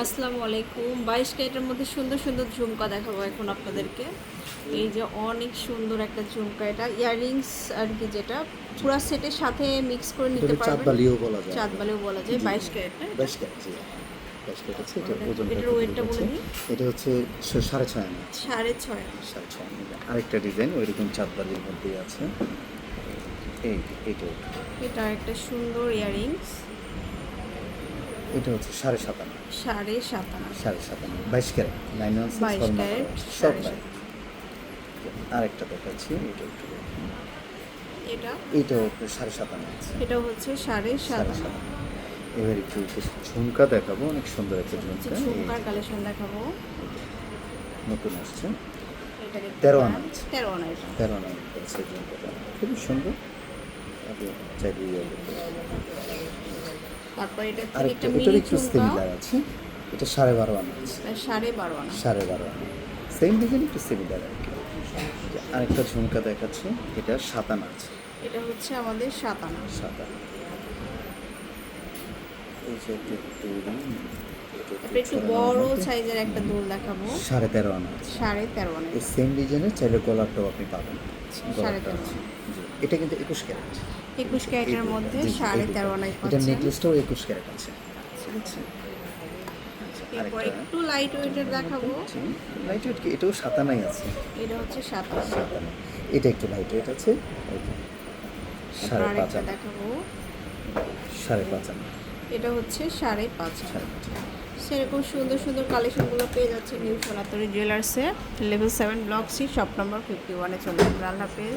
আসসালামু আলাইকুম। বাইশ ক্যারেটের মধ্যে সুন্দর সুন্দর ঝুমকা দেখাবো এখন আপনাদেরকে। এই যে অনেক সুন্দর একটা ঝুমকা এটা। ইয়াররিংস আর কি যেটা। পুরো সেটের সাথে মিক্স করে নিতে এটা পারবেন। বালিও বলা যায়। চাঁদবালিও বলা যায়। বাইশ ক্যারেটের বাইশ ক্যারেট এটা। এটা হচ্ছে সাড়ে ছয় আনা। সাড়ে ছয় সাড়ে ছয় আনা। আরেকটা ডিজাইন ওই রকম চাঁদ বালির মধ্যেই আছে। এই এইটা। এটা একটা সুন্দর ইয়াররিংস। এটা হচ্ছে সাড়ে সাত আনা সাড়ে সাত আনা সাড়ে সাত আনা বাইশ ক্যারেট নাইন ওয়ান ক্যারেট সব আরেকটা দেখাচ্ছি এটা একটু। এটা? একটু সাড়ে সাত আনা আছে। এটা হচ্ছে সাড়ে সাত সাড়ে আনা এবার একটু ঝুমকা দেখাবো অনেক সুন্দর একটা ঝুমকা। ঝুমকার কালেকশন দেখাবো। নতুন আসছে। তেরো আনা আছে। তেরো আনা তেরো আনা খুবই সুন্দর। আপনি চাইলে। তারপর এটা আর একটা একটা সিমিলার আছে। এটা সাড়ে বারো আনা আছে। সাড়ে বারো আনা। সাড়ে বারো আনা। সেম ডিজাইন একটু সিমিলার আর কি। আরেকটা ঝুমকা দেখাচ্ছে। এটা সাত আনা আছে। এটা হচ্ছে আমাদের সাত আনা। সাত আনা। এই যে একটু বড় সাইজের একটা দোল দেখাবো। সাড়ে তেরো আনা সাড়ে তেরো আনা। এই সেম ডিজাইনের চাইলে গলারটাও আপনি পাবেন। সাড়ে তেরো। এটা কিন্তু একুশ ক্যারেট। একুশ ক্যারেটের মধ্যে সাড়ে তেরো আনায় এটা নেকলেসটাও একুশ ক্যারেট আছে। আছে আচ্ছা, এরপর আরেকটা। একটু লাইট ওয়েটের দেখাবো। লাইট ওয়েট কি? এটাও সাতানাই আছে। এটা হচ্ছে সাতানা। এটা একটু লাইট ওয়েট আছে। সাড়ে পাঁচ দেখাবো। সাড়ে পাঁচ এটা হচ্ছে সাড়ে পাঁচ সেরকম সুন্দর সুন্দর কালেকশনগুলো পেয়ে যাচ্ছে new Sonatari জুয়েলার্সে level seven block C shop number fifty ওয়ানে চলে আল্লাহ হাফেজ